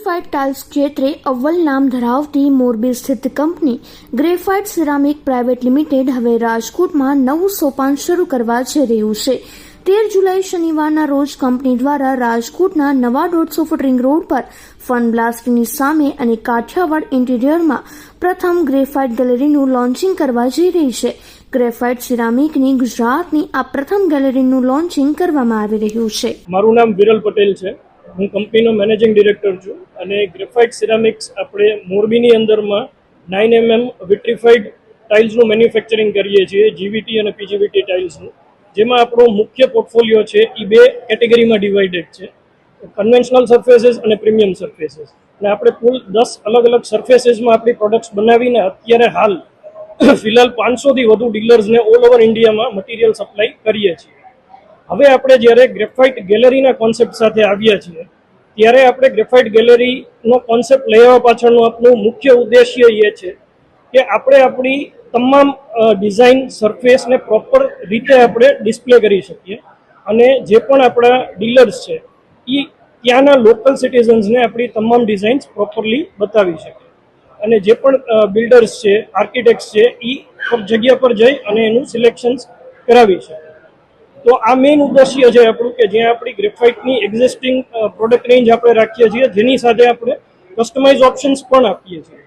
Graphite tiles ક્ષેત્રે અવ્વલ નામ ધરાવતી મોરબી સ્થિત company graphite ceramic private limited હવે રાજકોટમાં નવું સોપાન શરૂ કરવા જઈ રહ્યું છે. તેર જુલાઈ શનિવારના રોજ કંપની દ્વારા રાજકોટના નવા દોઢસો ફૂટ રિંગ રોડ પર ફન બ્લાસ્ટની સામે અને કાઠિયાવાડ ઇન્ટિરિયરમાં પ્રથમ ગ્રેફાઇટ ગેલેરીનું લોન્ચિંગ કરવા જઈ રહી છે. ગ્રેફાઇટ સિરામિકની ગુજરાતની આ પ્રથમ ગેલેરીનું લોન્ચિંગ કરવામાં આવી રહ્યું છે. મારું નામ વિરલ પટેલ છે. હું કંપનીનો મેનેજિંગ ડિરેક્ટર છું અને ગ્રેફાઇટ સિરામિક્સ આપણે મોરબીની અંદરમાં નાઇન એમએમ વિટ્રીફાઈડ ટાઇલ્સનું મેન્યુફેક્ચરિંગ કરીએ છીએ, જીવીટી અને પીજીવીટી ટાઇલ્સનું. જેમાં આપણો મુખ્ય પોર્ટફોલિયો છે એ બે કેટેગરીમાં ડિવાઇડેડ છે. કન્વેન્શનલ સરફેસીસ અને પ્રીમિયમ સરફેસીસ. અને આપણે કુલ દસ અલગ અલગ સરફેસીસમાં આપણી પ્રોડક્ટ્સ બનાવીને અત્યારે હાલ ફિલહાલ પાંચસોથી વધુ ડીલર્સને ઓલ ઓવર ઇન્ડિયામાં મટીરિયલ સપ્લાય કરીએ છીએ. હવે આપણે જ્યારે ગ્રેફાઇટ ગેલેરીના કોન્સેપ્ટ સાથે આવ્યા છીએ ત્યારે આપણે ગ્રેફાઇટ ગેલેરીનો કોન્સેપ્ટ લઈ આવવા પાછળનું આપણું મુખ્ય ઉદ્દેશ્ય એ છે કે આપણે આપણી તમામ ડિઝાઇન સરફેસને પ્રોપર રીતે આપણે ડિસ્પ્લે કરી શકીએ. અને જે પણ આપણા ડીલર્સ છે એ ત્યાંના લોકલ સિટીઝન્સને આપણી તમામ ડિઝાઇન્સ પ્રોપરલી બતાવી શકે. અને જે પણ બિલ્ડર્સ છે, આર્કિટેક્ટ્સ છે એ જગ્યા પર જઈ અને એનું સિલેક્શન્સ કરાવી શકે. તો આ મેઇન ઉદ્દેશ્ય છે આપણું કે જ્યાં આપણી ગ્રેફાઇટની એક્ઝિસ્ટિંગ પ્રોડક્ટ રેન્જ આપણે રાખીએ છીએ, જેની સાથે આપણે કસ્ટમાઇઝ ઓપ્શન્સ પણ આપીએ છીએ.